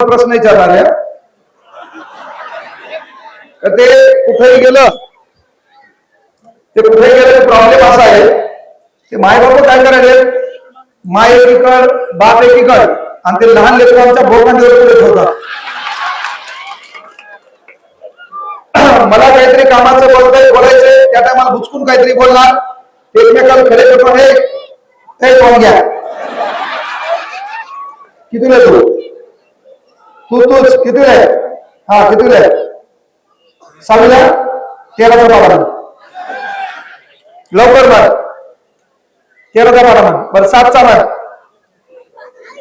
प्रश्न विचारणार आहे. तर ते कुठेही गेलं ते कुठेही गेलं प्रॉब्लेम असा आहे ते माय बाप काय करायचे माय एकीकड बाप एकीकड आणि ते लहान लेकरांच्या भोगांडीवर पुढे ठेवतात. मला काहीतरी कामाचं बोलतंय बोलायचंय त्या टायमाला बुचकून काहीतरी बोलणार. ते एकमेकाला खरे पेपर हे पाहून घ्या. किती तू? हो, तू तूच. किती आहे हा किती आहे सहावीला तेराचा बारा म्हण लवकर म्हण तेराचा बारा म्हण बरं सातचा मान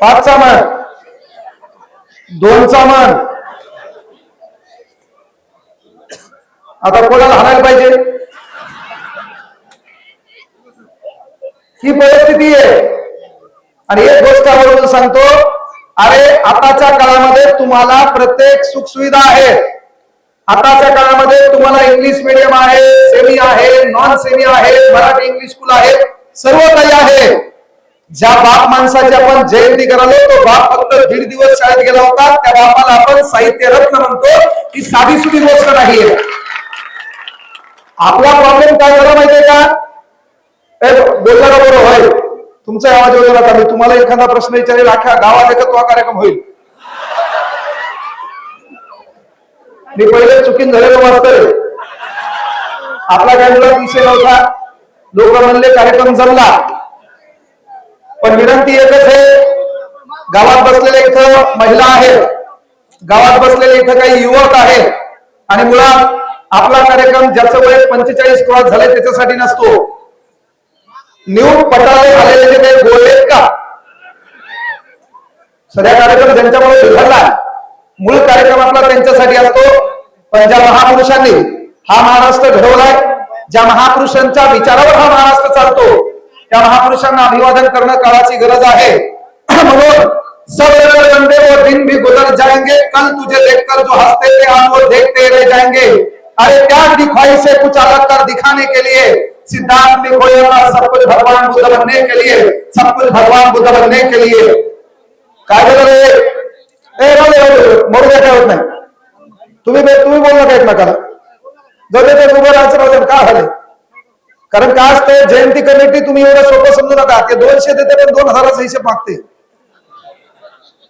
पाचचा मान दोनचा मान आता कोणाला हाणायला पाहिजे? ही परिस्थिती आहे. आणि एक गोष्ट आवर्जून सांगतो. अरे आताच्या काळामध्ये तुम्हाला प्रत्येक सुख सुविधा आहे आताच्या काळामध्ये तुम्हाला इंग्लिश मिडियम आहे सेमी आहे नॉन सेमी आहे मराठी इंग्लिश स्कूल आहे सर्व काही आहे. ज्या बाप माणसाची आपण जयंती करालो तो बाप फक्त दीड दिवस शाळेत गेला होता. त्या बापाला आपण साहित्य रत्न म्हणतो की साधी सुधी गोष्ट नाहीये. आपला प्रॉब्लेम काय झाला माहितीये का? ए, बरोबर होईल. तुमचा आवाज येऊ चालू तुम्हाला एखादा प्रश्न विचारेल अख्या गावात तो कार्यक्रम होईल. मी पहिले चुकीन झालेलो मास्तर आपला काय मुला विषय नव्हता. लोक म्हणले कार्यक्रम जमला. पण विनंती एकच आहे गावात बसलेले इथं महिला आहेत. गावात बसलेले इथं काही युवक आहेत. आणि मुळात आपला कार्यक्रम ज्याचं वय पंचेचाळीस क्रॉस झाले त्याच्यासाठी नसतो. न्यू पटाले आलेले जे काही गोळे आहेत का? सध्या कार्यक्रम ज्यांच्यामुळे बिघडला मूळ कार्यक्रम आपला त्यांच्यासाठी असतो. पण ज्या महापुरुषांनी हा महाराष्ट्र घडवलाय ज्या महापुरुषांच्या विचारावर हा महाराष्ट्र चालतो त्या महापुरुषांना अभिवादन करणं काळाची गरज आहे. म्हणून सब रंग बंदे वो दिन भी गुजर जाएंगे कल तुझे देखकर जो हंसते थे आज वो देखते रह जाएंगे अरे त्याग दिखाई से कुछ अलग कर दिखाने के लिए सिद्धांत में खोया था सब कुछ भगवान बुद्ध बनने के लिए, सब कुछ भगवान बुद्ध बनने के लिए। का कारण काय असतं? जयंती कमिटी तुम्ही एवढं सोपं समजू नका. ते दोनशे देते, पण दोन हजाराचा हिशेब मागते.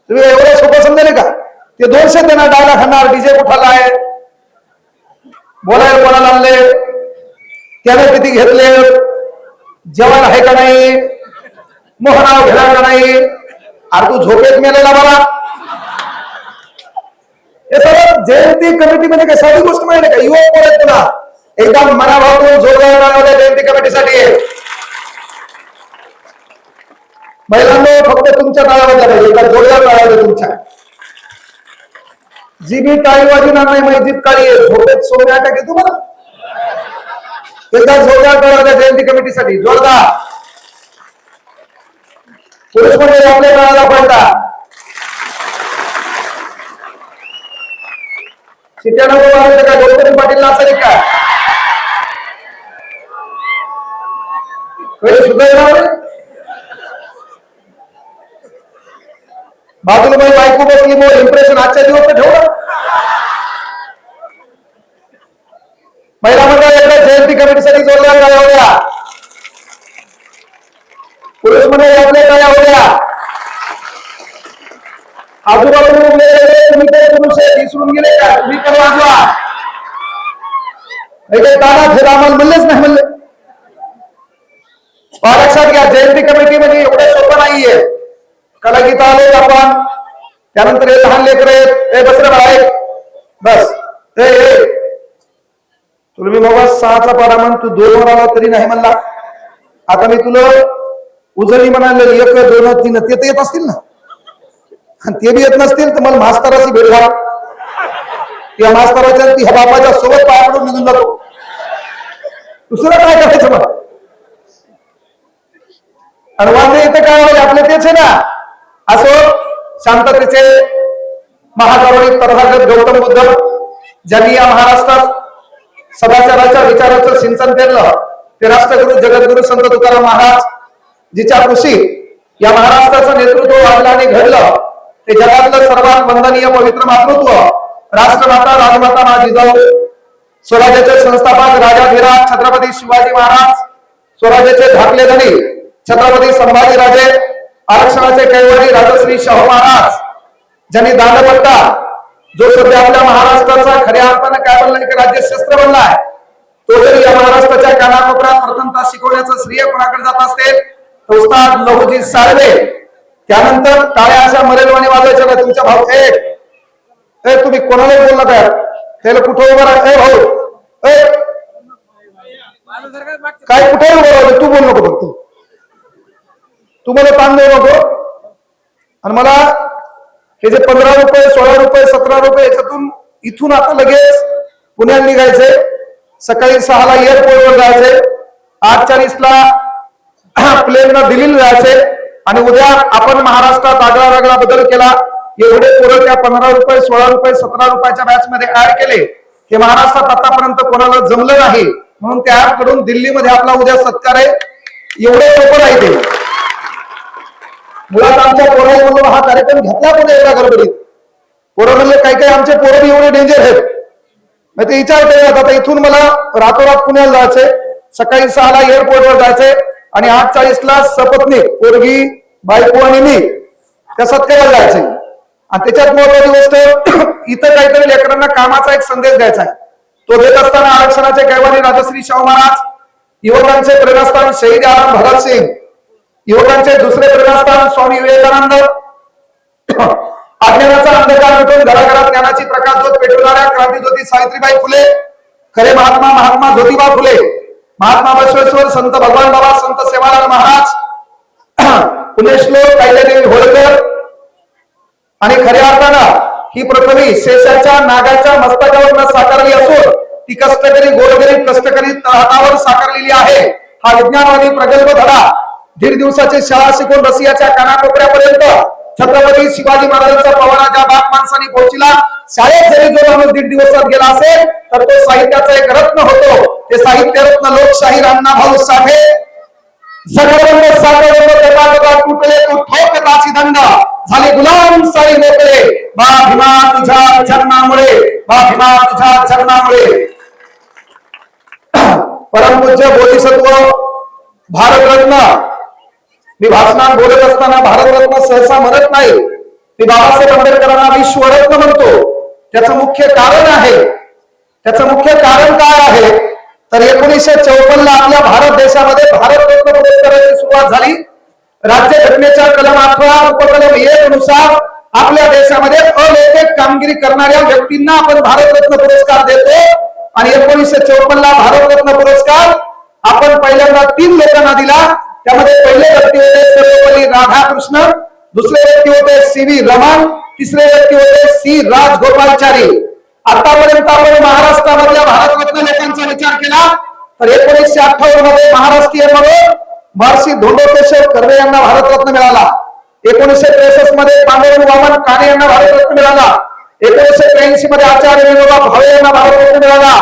तुम्ही एवढं सोपं का? ते दोनशे देणार डायला खाणार, डीजे कुठाला आहे बोलायला कोणाला आणले त्याने किती घेतले? जेवण आहे का नाही? मोहनाव घेणार का नाही? अरे तू झोपेत मेलेला मला हे जयंती कमिटी काय साधी गोष्ट माहिती का? युवक बोलत तुला? एकदम मनाभावातून जोरदार टाळ्या जयंती कमिटीसाठी. महिलांना फक्त तुमच्या टाळ्या पाहिजे एका जोरदार टाळ्या तुमच्या. जी बी टाळीवाजी नाही माहिती काळी झोपेत सोने अटॅक येतो मला एकदा जोरदार जयंती कमिटीसाठी जोरदार। पुरुष म्हणजे आपल्या काळाला का गौतम पाटील का बाजूला बायको इम्प्रेशन आजच्या दिवस ठेवलं महिला मंडळ जयंती कमिटीसाठी जोरदार काय तुम्ही काही पुरुष आहे विसरून गेले का तुम्ही पण हे हे घ्या जयंती कमिटी म्हणजे एवढं सोपं नाहीये कलागीत आले आपण त्यानंतर हे, लहान लेकर हे बस. तुला मी बाबा सहाचा पारा म्हण तू दोन वर आला तरी नाही म्हणला. आता मी तुला उजळी म्हणाले एक दोन तीन ते तर येत असतील ना. आणि ते बी येत नसतील तर मला मास्तराची भेट घ्या या मास्तराच्या ती ह्या बापाच्या सोबत पायाकडून निघून जातो. दुसरं काय करायचं मला? आणि वांदे इथं काय होईल आपले तेच आहे ना. असो शांततेचे महाकरुणिक तथागत गौतम बुद्ध ज्यांनी या महाराष्ट्रात सदाचाराच्या विचाराचं सिंचन पेरलं. ते राष्ट्रगुरु जगद्गुरु संत तुकाराम महाराज जिच्या कृषी या महाराष्ट्राचं नेतृत्व वाढलं आणि घडलं. ते जगातलं सर्वात वंदनीय पवित्र मातृत्व राष्ट्रमाता राजमाता मा जिजाऊ स्वराज्याचे संस्थापक राजाधिराज छत्रपती शिवाजी महाराज स्वराज्याचे धाकले धनी छत्रपती संभाजीराजे आरक्षणाचे कैवारी राजश्री शाहू महाराज ज्यांनी दानपट्टा जो सध्या आपल्या महाराष्ट्राचा काय बनला की राज्य शस्त्र बनलाय तो जर या महाराष्ट्राच्या कानाकोपऱ्यात प्रथमता शिकवण्याचं श्रेय कोणाकडे जात असेल उस्ताद लहुजी साळवे. त्यानंतर काळ्या अशा मरेलवाणी वाजवायच्या तुमच्या भाऊ? ए तुम्ही कोणालाही बोलला काय त्याला कुठं उभं राहा? ए भाऊ ए. काय कुठे उभं राहतो तू बोल नको फक्त. तू मला ताण देऊ नको. आणि मला हे जे पंधरा रुपये सोळा रुपये सतरा रुपये याच्यातून इथून आता लगेच पुण्याला निघायचंय सकाळी सहाला एअरपोर्टवर जायचंय. आठ चाळीसला प्लेनला दिल्लीला जायचंय. आणि उद्या आपण महाराष्ट्रात आगळा वेगळा बदल केला. एवढे पोरं त्या पंधरा रुपये सोळा रुपये सतरा रुपयाच्या बॅच मध्ये ऍड केले. हे महाराष्ट्रात आतापर्यंत कोणाला जमलं नाही. म्हणून त्या ऍपकडून दिल्लीमध्ये आपला उद्या सत्कार आहे. एवढे सोपं नाही ते. मुळात आमच्या पोरा हा कार्यक्रम घेतला पण एवढ्या गडबडीत? पोरं म्हणजे काही काही आमचे पोरं एवढे डेंजर आहेत. मग ते विचार करत आता इथून मला रातोरात पुण्याला जायचंय. सकाळी सहाला एअरपोर्टवर जायचंय आणि आठ चाळीसला सपत्नी पोरगी बायको आणि मी त्या सत्काराला जायचंय. आणि त्याच्यात महत्वाची गोष्ट इथं काहीतरी लेकरांना कामाचा एक संदेश द्यायचा आहे. तो देत असताना आरक्षणाचे कैवारी राजश्री शाहू महाराज युवकांचे प्रेरणास्थान शहीद आलम भगतसिंग युवकांचे दुसरे प्रेरणास्थान स्वामी विवेकानंद अज्ञानाचा अंधकार मिटून घराघरात ज्ञानाची प्रकाश ज्योत पेटवणाऱ्या क्रांतीज्योती सावित्रीबाई फुले खरे महात्मा महात्मा ज्योतिबा फुले महात्मा बसवेश्वर संत भगवान बाबा संत सेवालाल महाराज पुण्यश्लोक कैल्यादेवी होळकर. आणि खऱ्या अर्थानं ही पृथ्वी शेषाच्या नागाच्या मस्तकावर साकारली असून ती कष्टकरी गोरगरीब कष्टकरी तळहातावर साकारलेली आहे. हा विज्ञानवादी प्रगल्भ धडा दीड दिवसाची शाळा शिकून रसियाच्या कानाकोपऱ्यापर्यंत छत्रपती शिवाजी महाराजांचा पवारा ज्या बाप माणसाने पोहोचला शाळेत जरी जो माणूस दीड दिवसात गेला असेल तर तो साहित्याचा एक रत्न होतो. ते साहित्य रत्न लोकशाही भाऊ साठे. सगळं साखर तुटले तू ठोक ताची दंड. झाले गुलाम साई मोकळे. बा भीमा तुझ्या चरणामुळे बा भीमा तुझ्या चरणामुळे परमपूज्य बोधिसत्व भारतरत्न मी भाषणात बोलत असताना भारतरत्न सहसा म्हणत नाही. मी बाबासाहेब आंबेडकरांना विश्वरत्न म्हणतो. त्याचं मुख्य कारण आहे. त्याचं मुख्य कारण काय आहे? तर एकोणीसशे चौपन्न आपल्या भारत देशामध्ये भारतरत्न पुरस्काराची सुरुवात झाली. राज्य घटनेच्या कलम अठरा उपकलम एक नुसार आपल्या देशामध्ये अलौकिक कामगिरी करणाऱ्या व्यक्तींना आपण भारतरत्न पुरस्कार देतो. आणि एकोणीसशे चौपन्न ला भारतरत्न पुरस्कार आपण पहिल्यांदा तीन लोकांना दिला. त्यामध्ये पहिले व्यक्ती होते सर्वपल्ली राधाकृष्ण दुसरे व्यक्ती होते सी व्ही रमण तिसरे व्यक्ती होते सी राजगोपालचारी. आतापर्यंत आपण महाराष्ट्रामधल्या भारतरत्न लोकांचा विचार केला तर एकोणीसशे अठ्ठावन्नमध्ये महाराष्ट्रीय म्हणून महर्षी धोंडोकेश्वर कर्वे यांना भारतरत्न मिळाला. एकोणीसशे त्रेसष्टमध्ये पांडुरंग वामन काणे यांना भारतरत्न मिळाला. एकोणीसशे त्र्याऐंशी मध्ये आचार्य विनोबा भावे यांना भारतरत्न मिळाला.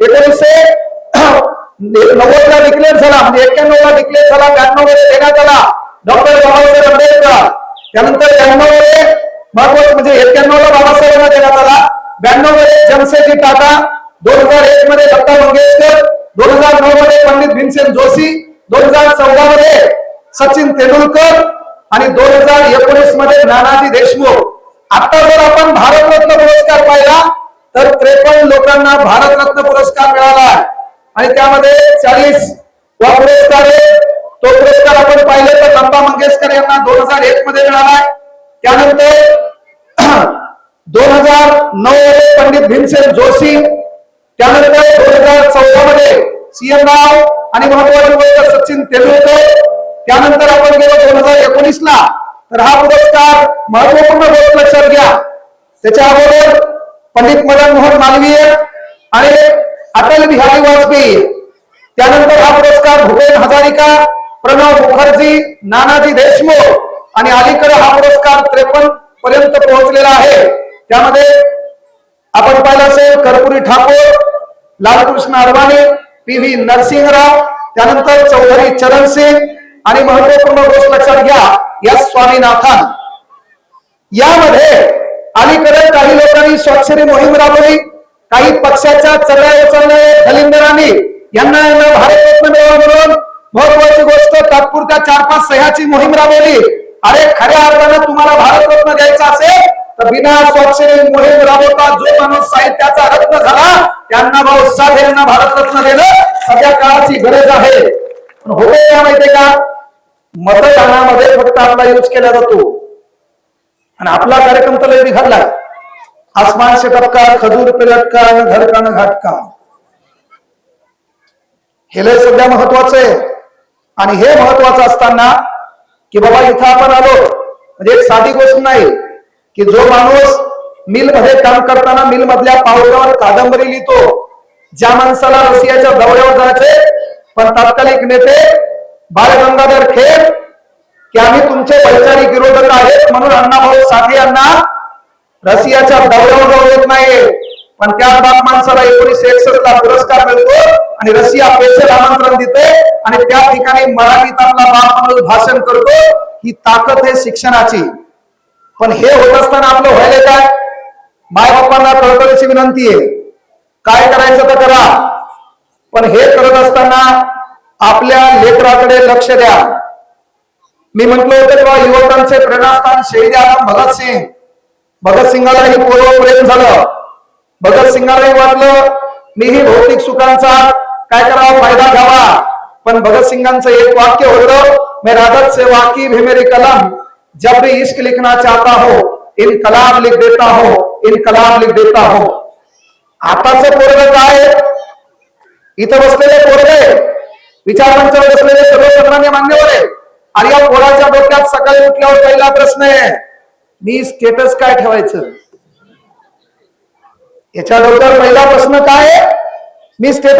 एकोणीसशे नव्वद ला डिक्लेअर झाला म्हणजे एक्क्याण्णव ला डिक्लेअर झाला ब्याण्णवमध्ये देण्यात आला डॉक्टर बाबासाहेब आंबेडकर त्यानंतर ब्याण्णवमध्ये महत्वाचं म्हणजे एक्क्याण्णव ला बाबासाहेबांना देण्यात आला. ब्याण्णवमध्ये जमशेदजी टाटा दोन हजार एक मध्ये लता मंगेशकर दोन हजार नऊ मध्ये पंडित भीमसेन जोशी दोन हजार चौदा मध्ये सचिन तेंडुलकर आणि दोन हजार एकोणीसमध्ये नानाजी देशमुख. आता जर आपण भारतरत्न पुरस्कार पाहिला तर त्रेपन्न लोकांना भारतरत्न पुरस्कार आणि त्यामध्ये चाळीस वा पुरस्कार आहे तो पुरस्कार आपण पाहिले तर लता मंगेशकर यांना दोन हजार एक मध्ये मिळालाय. त्यानंतर दोन हजार नऊ मध्ये पंडित भीमसेन जोशी त्यानंतर दोन हजार चौदा मध्ये सीएम राव आणि महत्वाची गोष्ट सचिन तेंडुलकर. त्यानंतर आपण गेलो दोन हजार एकोणीस ला. तर हा पुरस्कार महत्त्वपूर्ण गोष्ट लक्षात घ्या. त्याच्या अगोदर पंडित मदन मोहन मालवीय आणि अटल बिहारी वाजपेयी. त्यानंतर हा पुरस्कार भूपेन हजारिका प्रणव मुखर्जी नानाजी देशमुख आणि अलीकडे हा पुरस्कार त्रेपन्न पर्यंत पोहोचलेला आहे. त्यामध्ये आपण पाहिलं असेल कर्पुरी ठाकूर लालकृष्ण अडवाणी पी व्ही नरसिंहराव त्यानंतर चौधरी चरण सिंग आणि महत्त्वपूर्ण गोष्ट लक्षात घ्या एस स्वामीनाथन. यामध्ये अलीकडे काही लोकांनी स्वाक्षरी मोहीम राबवली. काही पक्षाच्या चढ्या उचलणारे दलिंदरांनी यांना यांना भारतरत्न मिळावा म्हणून महत्वाची गोष्ट तात्पुरत्या चार पाच सह्याची मोहीम राबवली. अरे खऱ्या अर्थानं तुम्हाला भारतरत्न द्यायचा असेल तर बिना स्वाक्षरी मोहीम राबवता जो माणूस साहित्याचा रत्न झाला त्यांना भाऊ साठे यांना भारतरत्न देणं सध्या काळाची गरज आहे. पण होते या माहितीये का? मतदानामध्ये फक्त आपला यूज केला जातो. आणि आपला कार्यक्रम तर लय बिघडलाय. आसमान से टपका खजूर पे लटका न घर का घाटका हे लय सध्या महत्वाचं आहे. आणि हे महत्वाचं असताना की बाबा इथं आपण आलो म्हणजे एक साधी गोष्ट नाही की जो माणूस मिलमध्ये काम करताना मिल मधल्या पावसावर कादंबरी लिहितो ज्या माणसाला रशियाच्या दौऱ्यावर जायचे पण तात्कालिक नेते बाळ गंगाधर की आम्ही तुमचे वैचारिक विरोधक आहेत म्हणून अण्णाभाऊ साठे यांना रशियाच्या दौऱ्यावर जाऊ देत नाही पण त्या बाप माणसाला एकोणीसशे एकसष्ट ला पुरस्कार मिळतो आणि रशिया पेशल आमंत्रण देते आणि त्या ठिकाणी मराठीत आपला बाप माणूस भाषण करतो. ही ताकद आहे शिक्षणाची. पण हे होत असताना आपलं व्हायला काय? माय बापांना कळकळीची विनंती आहे. काय करायचं तर करा. पण हे करत असताना आपल्या लेकराकडे लक्ष द्या. मी म्हटलं होतं तेव्हा युवकांचे प्रेरणास्थान शहीद आलम भगतसिंग. भगतसिंगालाही पूर्व प्रेम झालं. भगतसिंगालाही वाटलं मीही भौतिक सुखांचा काय करावा फायदा घ्यावा. पण भगतसिंगांचं एक वाक्य होतं मैं राधत से वाकिफ है मेरी कलम जब भी इश्क लिखना चाहता हो इन कलाम लिख देता हो इनकलाब लिख देता हो. आताच पोरग काय? इथं बसलेले पोरगे विचारमंचावर बसलेले सर्वसामान्य मान्यवर आहे. आणि या पोराच्या डोक्यात सकाळी उठल्यावर पहिला प्रश्न आहे मी स्टेटस काय ठेवायचं? याच्या डोक्यावर पहिला प्रश्न काय? मी स्टेटस